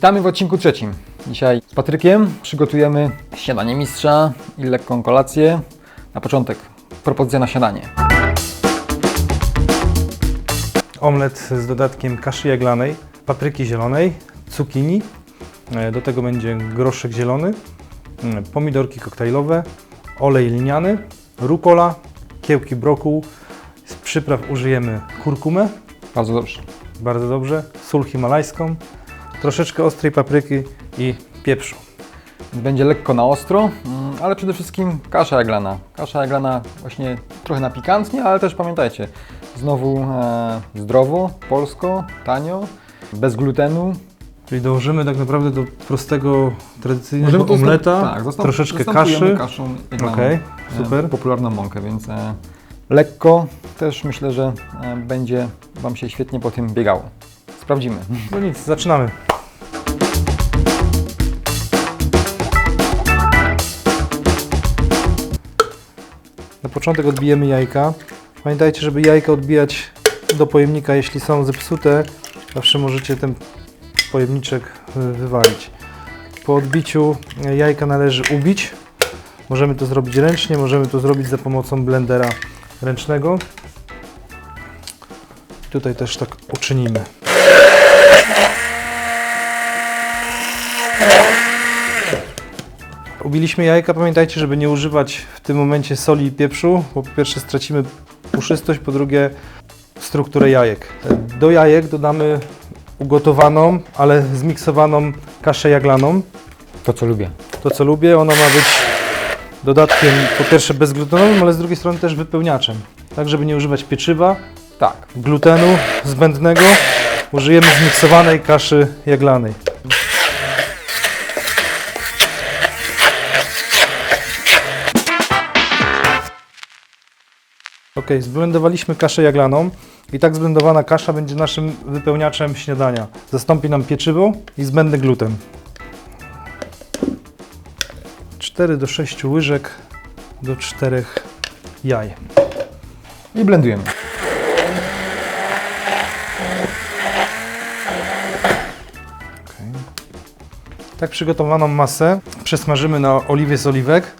Witamy w odcinku trzecim. Dzisiaj z Patrykiem przygotujemy śniadanie mistrza i lekką kolację. Na początek propozycja na śniadanie. Omlet z dodatkiem kaszy jaglanej, papryki zielonej, cukinii, e, do tego będzie groszek zielony, mm, pomidorki koktajlowe, olej liniany, rukola, kiełki brokuł. Z przypraw użyjemy kurkumę, Bardzo dobrze. bardzo dobrze, sól himalajską, troszeczkę ostrej papryki i pieprzu. Będzie lekko na ostro, mm, ale przede wszystkim kasza jaglana. Kasza jaglana właśnie trochę na pikantnie, ale też pamiętajcie, znowu e, zdrowo, polsko, tanio, bez glutenu. Czyli dołożymy tak naprawdę do prostego, tradycyjnego Możemy to omleta, tak, zastąp- troszeczkę zastępujemy kaszy. kaszą. Okej, e, super. popularną mąkę, więc e, lekko też myślę, że e, będzie Wam się świetnie po tym biegało. Sprawdzimy. No nic, zaczynamy. Na początek odbijemy jajka. Pamiętajcie, żeby jajka odbijać do pojemnika, jeśli są zepsute, zawsze możecie ten pojemniczek y, wywalić. Po odbiciu jajka należy ubić. Możemy to zrobić ręcznie, możemy to zrobić za pomocą blendera ręcznego. Tutaj też tak uczynimy. Ubiliśmy jajka, pamiętajcie, żeby nie używać w tym momencie soli i pieprzu, bo po pierwsze stracimy puszystość, po drugie strukturę jajek. Do jajek dodamy ugotowaną, ale zmiksowaną kaszę jaglaną. To, co lubię. To co lubię, ona ma być dodatkiem po pierwsze bezglutenowym, ale z drugiej strony też wypełniaczem. Tak, żeby nie używać pieczywa, Tak, glutenu zbędnego, użyjemy zmiksowanej kaszy jaglanej. Ok, zblendowaliśmy kaszę jaglaną i tak zblendowana kasza będzie naszym wypełniaczem śniadania. Zastąpi nam pieczywo i zbędny gluten. 4 do 6 łyżek do 4 jaj. i blendujemy. Tak przygotowaną masę przesmażymy na oliwie z oliwek,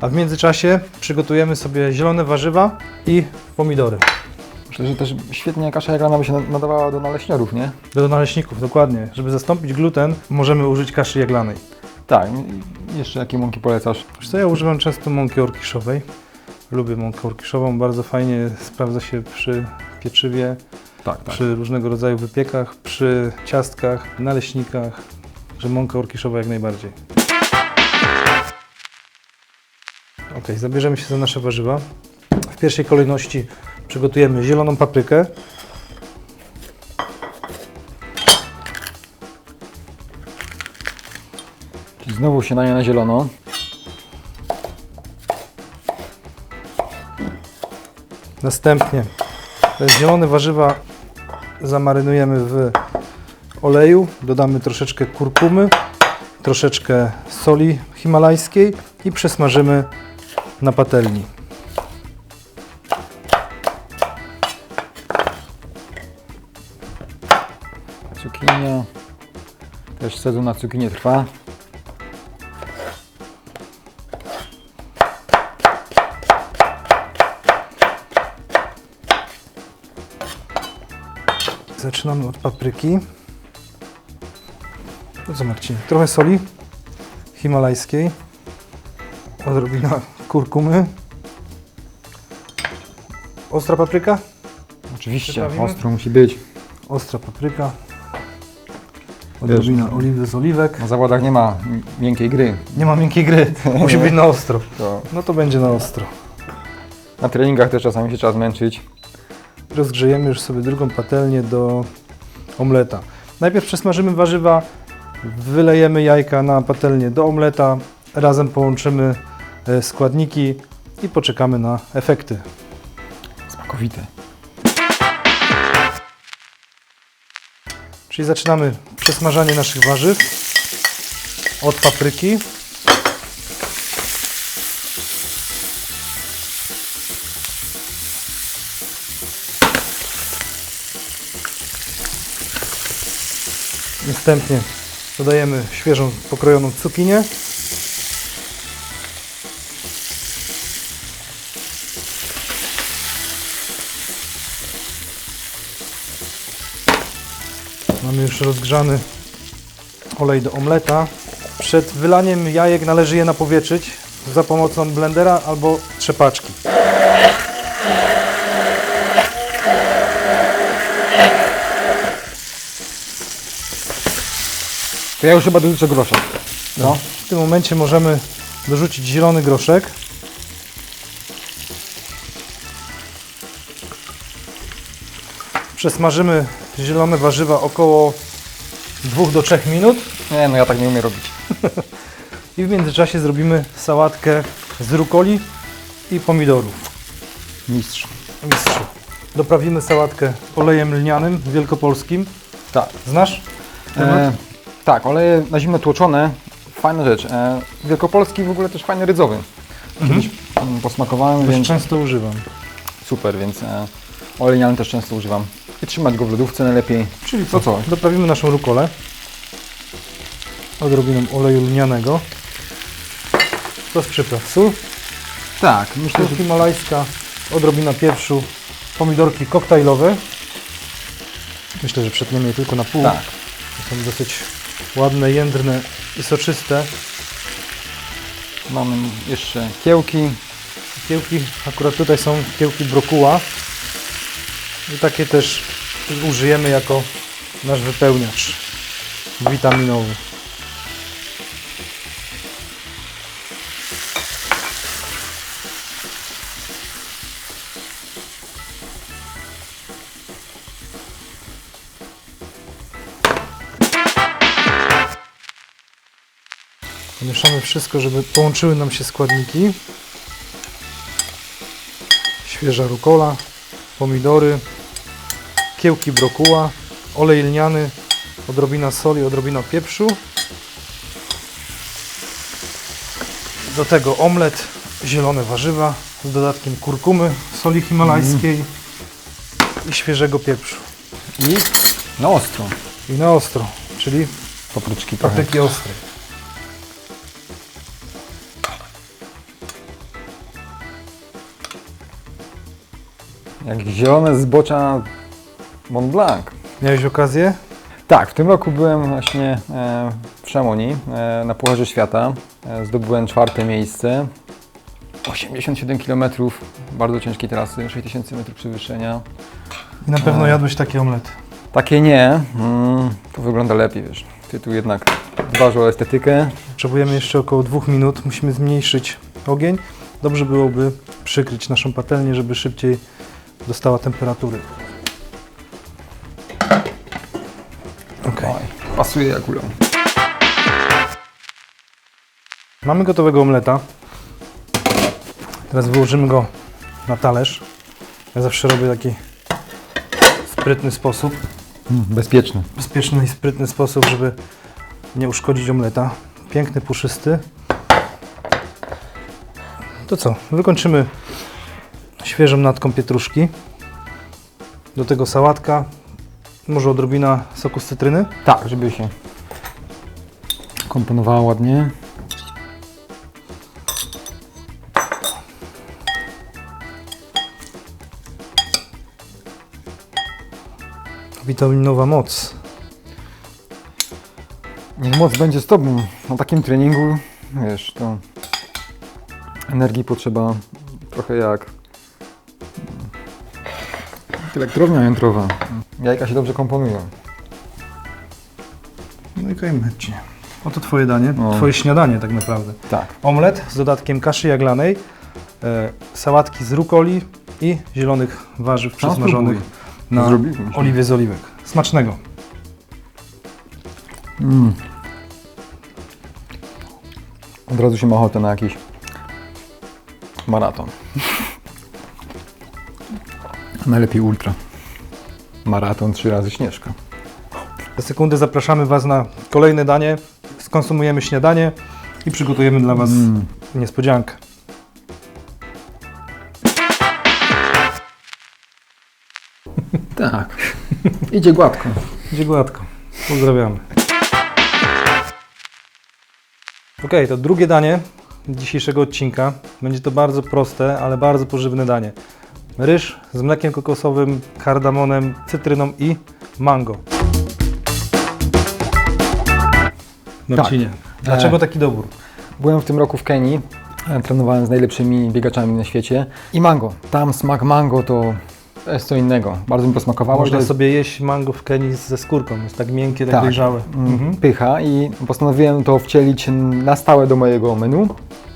a w międzyczasie przygotujemy sobie zielone warzywa i pomidory. Myślę, że też świetnie kasza jaglana by się na- nadawała do naleśniorów, nie? Do naleśników, dokładnie. Żeby zastąpić gluten, możemy użyć kaszy jaglanej. Tak. i Jeszcze jakie mąki polecasz? Wiesz co, ja używam często mąki orkiszowej. Lubię mąkę orkiszową, bardzo fajnie sprawdza się przy pieczywie, Tak, tak. przy różnego rodzaju wypiekach, przy ciastkach, naleśnikach, że mąka orkiszowa jak najbardziej. Ok, zabierzemy się za nasze warzywa. W pierwszej kolejności przygotujemy zieloną paprykę. Czyli znowu śniadanie na zielono. Następnie zielone warzywa zamarynujemy w oleju. Dodamy troszeczkę kurkumy, troszeczkę soli himalajskiej i przesmażymy na patelni. Cukinia. Też sezon na cukinię trwa. Zaczynamy od papryki. Co Marcin? Trochę soli himalajskiej. Odrobina kurkumy. Ostra papryka? Oczywiście, Przyprawimy? ostro musi być. Ostra papryka. Odrobina oliwy z oliwek. Na zawodach nie ma m- miękkiej gry. Nie ma miękkiej gry, musi być na ostro. To No to będzie na ostro. na treningach też czasami się trzeba zmęczyć. Rozgrzejemy już sobie drugą patelnię do omleta. Najpierw przesmażymy warzywa, wylejemy jajka na patelnię do omleta, razem połączymy składniki i poczekamy na efekty. Smakowite. Czyli zaczynamy przesmażanie naszych warzyw od papryki. Następnie dodajemy świeżą pokrojoną cukinię. Już rozgrzany olej do omleta. Przed wylaniem jajek należy je napowietrzyć za pomocą blendera albo trzepaczki. To ja już chyba dorzucę groszek. No. W tym momencie możemy dorzucić zielony groszek. Przesmażymy zielone warzywa około 2 do 3 minut Nie, no ja tak nie umiem robić. i w międzyczasie zrobimy sałatkę z rukoli i pomidorów. Mistrz. Mistrzu. Doprawimy sałatkę olejem lnianym wielkopolskim. Tak. Znasz? E, tak, oleje na zimno tłoczone. Fajna rzecz. E, Wielkopolski w ogóle też fajny rydzowy. Kiedyś mm, posmakowałem, Dość więc często używam. super, więc e, olej lniany też często używam. I trzymać go w lodówce najlepiej. Czyli To co? Doprawimy naszą rukolę odrobiną oleju lnianego. To z przypraw. Sól, Tak, myślę, sól himalajska, odrobina pieprzu, pomidorki koktajlowe. Myślę, że przetniemy je tylko na pół. Tak. To Są dosyć ładne, jędrne i soczyste. Mamy jeszcze kiełki. Kiełki, akurat tutaj są kiełki brokuła. I takie też użyjemy jako nasz wypełniacz witaminowy. Mieszamy wszystko, żeby połączyły nam się składniki. Świeża rukola, pomidory, kiełki brokuła, olej lniany, odrobina soli, odrobina pieprzu. Do tego omlet, zielone warzywa z dodatkiem kurkumy, soli himalajskiej i świeżego pieprzu. I na ostro. I na ostro, czyli Papryczki papryki ostre. Jak zielone zbocza Mont Blanc. Miałeś okazję? Tak, w tym roku byłem właśnie e, w Szamonii e, na Pucharze Świata. E, zdobyłem czwarte miejsce. 87 km, bardzo ciężkiej trasy, 6000 metrów przewyższenia. I na pewno jadłeś taki omlet. Takie nie, mm, to wygląda lepiej, wiesz. Ty tu jednak dbasz o estetykę. Potrzebujemy jeszcze około dwóch minut. Musimy zmniejszyć ogień. Dobrze byłoby przykryć naszą patelnię, żeby szybciej dostała temperatury. Pasuje jak ulą. Mamy gotowego omleta. Teraz wyłożymy go na talerz. Ja zawsze robię taki sprytny sposób. Mm, bezpieczny. Bezpieczny i sprytny sposób, żeby nie uszkodzić omleta. Piękny, puszysty. To co? Wykończymy świeżą natką pietruszki. Do tego sałatka. Może odrobina soku z cytryny. Tak, żeby się komponowała ładnie. Witaminowa moc. Niech moc będzie z Tobą. Na takim treningu, wiesz, to energii potrzeba trochę jak elektrownia jądrowa. Jajka się dobrze komponują. No i kajmecie. Oto Twoje danie. No. Twoje śniadanie tak naprawdę. Tak. Omlet z dodatkiem kaszy jaglanej, e, sałatki z rukoli i zielonych warzyw przesmażonych na Zrobiliśmy. oliwie z oliwek. Smacznego. Mm. Od razu się ma ochotę na jakiś maraton. Najlepiej ultra. Maraton trzy razy Śnieżka. Za sekundę zapraszamy Was na kolejne danie. Skonsumujemy śniadanie i przygotujemy dla Was Mm. niespodziankę. Tak. Idzie gładko. Idzie gładko. Pozdrawiamy. Ok, to drugie danie dzisiejszego odcinka. Będzie to bardzo proste, ale bardzo pożywne danie. Ryż z mlekiem kokosowym, kardamonem, cytryną i mango. Marcinie, dlaczego taki dobór? Byłem w tym roku w Kenii. e, Trenowałem z najlepszymi biegaczami na świecie. I mango. Tam smak mango to jest co innego. Bardzo mi posmakowało. Można jest, sobie jeść mango w Kenii ze skórką. Jest tak miękkie, tak, Tak. dojrzałe. mm, pycha i postanowiłem to wcielić na stałe do mojego menu.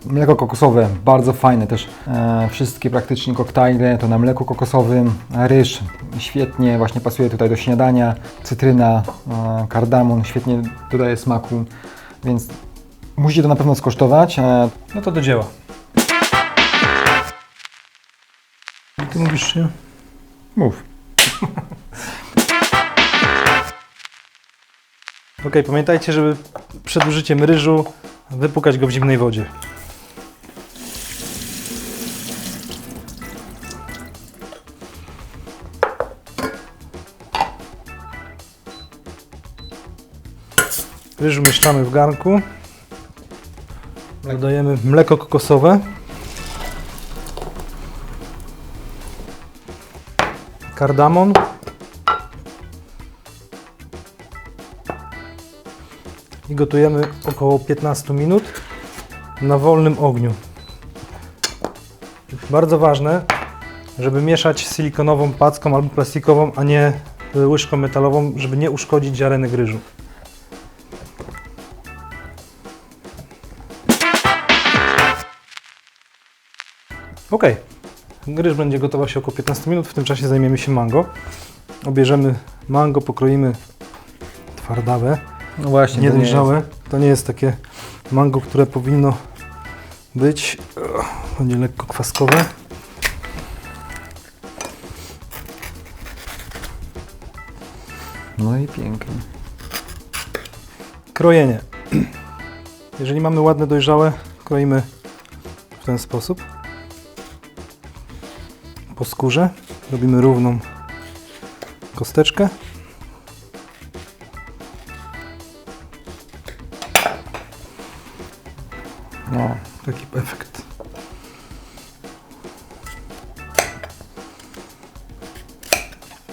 Mleko kokosowe, bardzo fajne też. E, wszystkie praktycznie koktajle to na mleku kokosowym. Ryż świetnie właśnie pasuje tutaj do śniadania. Cytryna, e, kardamon świetnie dodaje smaku, więc musicie to na pewno skosztować. E, No to do dzieła. Ty mówisz się? mów. Ok, pamiętajcie, żeby przed użyciem ryżu wypukać go w zimnej wodzie. Ryż umieszczamy w garnku. Dodajemy mleko kokosowe. Kardamon. i gotujemy około 15 minut na wolnym ogniu. Bardzo ważne, żeby mieszać silikonową packą albo plastikową, a nie łyżką metalową, żeby nie uszkodzić ziarenek ryżu. Ok, ryż będzie gotował się około 15 minut, w tym czasie zajmiemy się mango. Obierzemy mango, pokroimy twardawe No właśnie, to nie niedojrzałe. To nie jest takie mango, które powinno być. Będzie lekko kwaskowe. No i pięknie. Krojenie. Jeżeli mamy ładne dojrzałe, kroimy w ten sposób. Po skórze robimy równą kosteczkę. No, Taki efekt.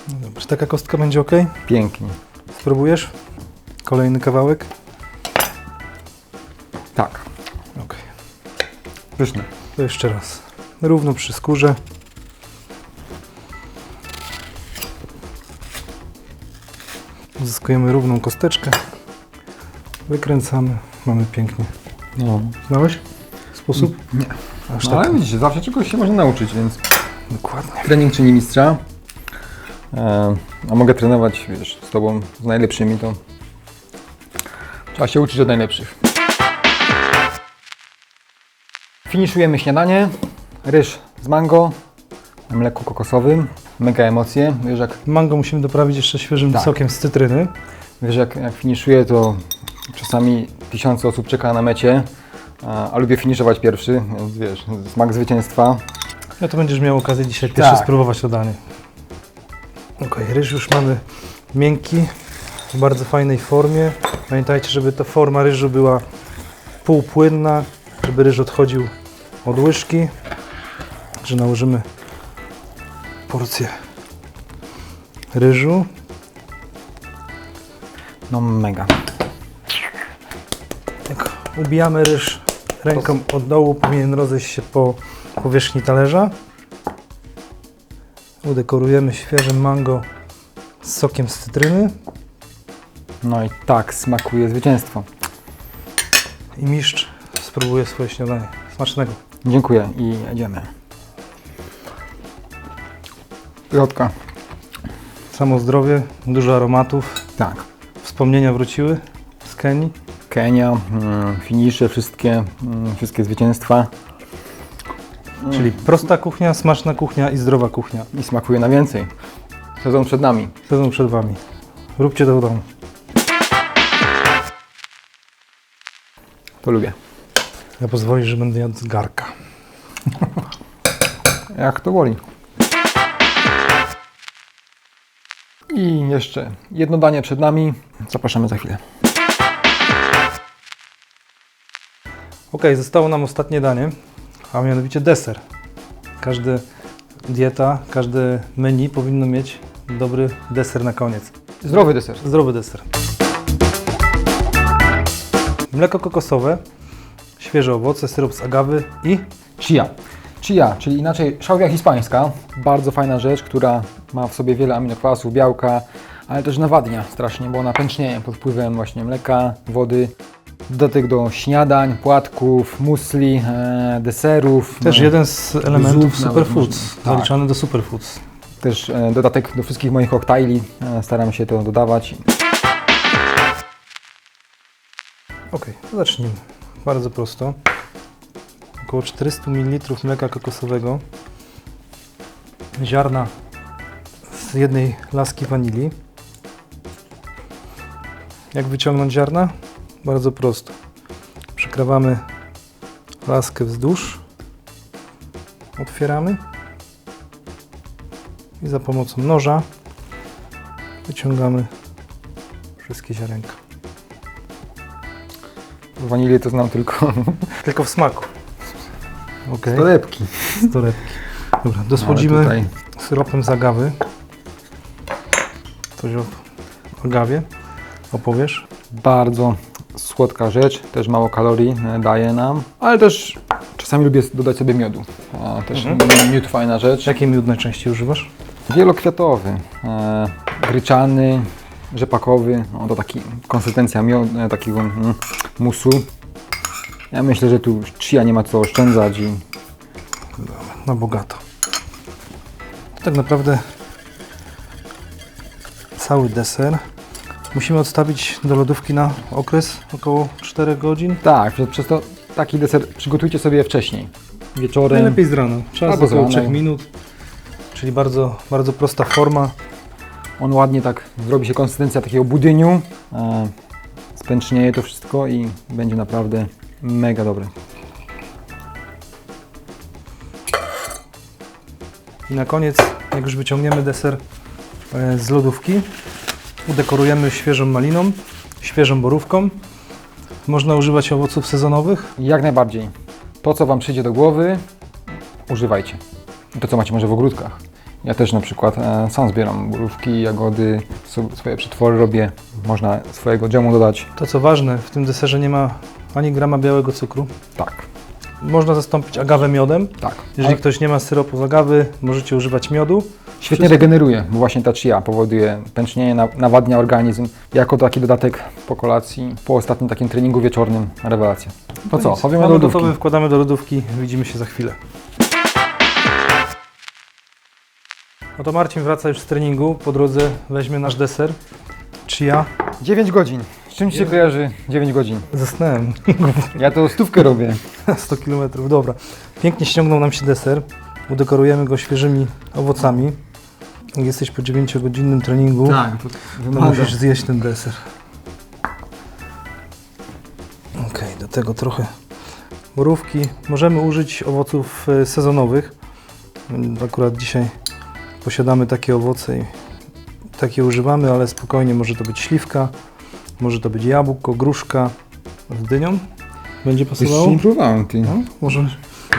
No dobrze, taka kostka będzie ok? pięknie. Spróbujesz? Kolejny kawałek? Tak, Ok. pyszne. To jeszcze raz. Równo przy skórze. Uzyskujemy równą kosteczkę. Wykręcamy. Mamy pięknie. No. Znałeś sposób? Nie. Aż No, tak. ale widzicie, zawsze czegoś się można nauczyć, więc Dokładnie. trening czyni mistrza. E, a mogę trenować, wiesz, z Tobą, z najlepszymi, to trzeba się uczyć od najlepszych. Finiszujemy śniadanie. Ryż z mango, na mleku kokosowym. Mega emocje. Wiesz, jak, Mango musimy doprawić jeszcze świeżym Tak. sokiem z cytryny. wiesz, jak, jak finiszuję, to czasami tysiące osób czeka na mecie, a, a lubię finiszować pierwszy, więc wiesz, smak zwycięstwa. No to będziesz miał okazję dzisiaj pierwszy Tak. spróbować to danie. Ok, ryż już mamy miękki, w bardzo fajnej formie. Pamiętajcie, żeby ta forma ryżu była półpłynna, żeby ryż odchodził od łyżki. Że nałożymy porcję ryżu. No mega. Jak ubijamy ryż ręką od dołu, powinien rozejść się po powierzchni talerza. Udekorujemy świeżym mango z sokiem z cytryny No i tak smakuje zwycięstwo. i mistrz spróbuje swoje śniadanie. Smacznego. Dziękuję i jedziemy. Pychotka. Samo zdrowie, dużo aromatów. Tak. Wspomnienia wróciły z Kenii. Kenia, mm, finisze, wszystkie, mm, wszystkie zwycięstwa. Czyli prosta kuchnia, smaczna kuchnia i zdrowa kuchnia. I smakuje na więcej. Sezon przed nami. Sezon przed Wami. Róbcie to w domu. To lubię. Ja pozwolisz, że będę jadł z garka. Jak to woli. I jeszcze jedno danie przed nami. Zapraszamy za chwilę. Ok, zostało nam ostatnie danie, a mianowicie deser. Każda dieta, każde menu powinno mieć dobry deser na koniec. Zdrowy deser. Zdrowy deser. Mleko kokosowe, świeże owoce, syrop z agawy i Chia. Chia, czyli inaczej szałwia hiszpańska. Bardzo fajna rzecz, która ma w sobie wiele aminokwasów, białka, ale też nawadnia strasznie, bo ona pęcznieje pod wpływem właśnie mleka, wody. Dodatek do śniadań, płatków, musli, e, deserów. też no, jeden z elementów superfoods. Tak. zaliczany do superfoods. Też e, dodatek do wszystkich moich koktajli. E, staram się to dodawać. Ok, to zacznijmy. Bardzo prosto. Około 400 ml mleka kokosowego, ziarna z jednej laski wanilii. Jak wyciągnąć ziarna? Bardzo prosto. Przekrawamy laskę wzdłuż, otwieramy i za pomocą noża wyciągamy wszystkie ziarenka. Wanilię to znam tylko Tylko w smaku. Ok. z torebki. Z torebki. Dobra, dosłodzimy tutaj syropem z agawy. Coś o agawie opowiesz? Bardzo słodka rzecz, też mało kalorii e, daje nam, ale też czasami lubię dodać sobie miodu. E, Też Mhm. miód fajna rzecz. Jaki miód najczęściej używasz? Wielokwiatowy, e, gryczany, rzepakowy, no to taki konsystencja miod, e, takiego mm, musu. Ja myślę, że tu chia nie ma co oszczędzać i Na bogato. To tak naprawdę cały deser. Musimy odstawić do lodówki na okres około 4 godzin. tak, przez, przez to taki deser przygotujcie sobie wcześniej, wieczorem. Najlepiej z rana. Czas Albo z około rana. 3 minut. Czyli bardzo, bardzo prosta forma. On ładnie tak zrobi się konsystencja takiego budyniu, e, spęcznieje to wszystko i będzie naprawdę mega dobre. I na koniec, jak już wyciągniemy deser z lodówki, udekorujemy świeżą maliną, świeżą borówką. Można używać owoców sezonowych. Jak najbardziej. To, co Wam przyjdzie do głowy, używajcie. To, co macie może w ogródkach. Ja też na przykład e, sam zbieram borówki, jagody, swoje przetwory robię. Można swojego dżemu dodać. To co ważne, w tym deserze nie ma ani grama białego cukru. Tak, Można zastąpić agawę miodem. tak. Jeżeli Ale ktoś nie ma syropu z agawy, możecie używać miodu. Świetnie regeneruje, bo właśnie ta chia powoduje pęcznienie, na- nawadnia organizm. Jako taki dodatek po kolacji, po ostatnim takim treningu wieczornym, rewelacja. To co, nic. chowiemy do Mamy lodówki. gotowy, wkładamy do lodówki. Widzimy się za chwilę. No to Marcin wraca już z treningu. Po drodze weźmie nasz deser. Chia. 9 godzin. Z czym Ci się kojarzy 9 godzin? Zasnąłem. Ja to stówkę robię. 100 km, dobra. Pięknie ściągnął nam się deser. Udekorujemy go świeżymi owocami. Jak jesteś po 9-godzinnym treningu, Tak, to to musisz zjeść ten deser. Ok, do tego trochę borówki. Możemy użyć owoców e, sezonowych. Akurat dzisiaj posiadamy takie owoce i takie używamy, ale spokojnie może to być śliwka, może to być jabłko, gruszka z dynią. Będzie pasowało? nie próbowałem, ty. No, może,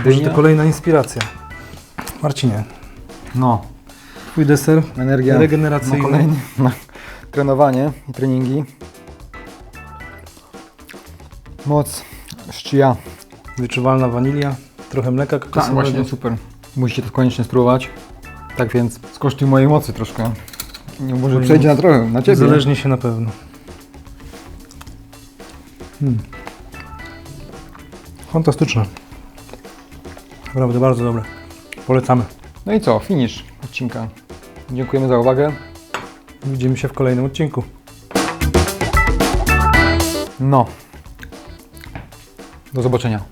może to kolejna inspiracja. Marcinie, No, twój deser energia regeneracyjny. na kolejne na trenowanie i treningi. Moc, szczyja. Wyczuwalna wanilia, trochę mleka Tak, kokosowego. właśnie, super. Musicie to koniecznie spróbować. Tak więc skosztuj mojej mocy troszkę. Nie, może Twojej przejdzie na trochę, na ciebie. Zależnie się na pewno. Hmm. Fantastyczne. Naprawdę bardzo dobre. Polecamy. No i co, finish odcinka. Dziękujemy za uwagę. Widzimy się w kolejnym odcinku. No. Do zobaczenia.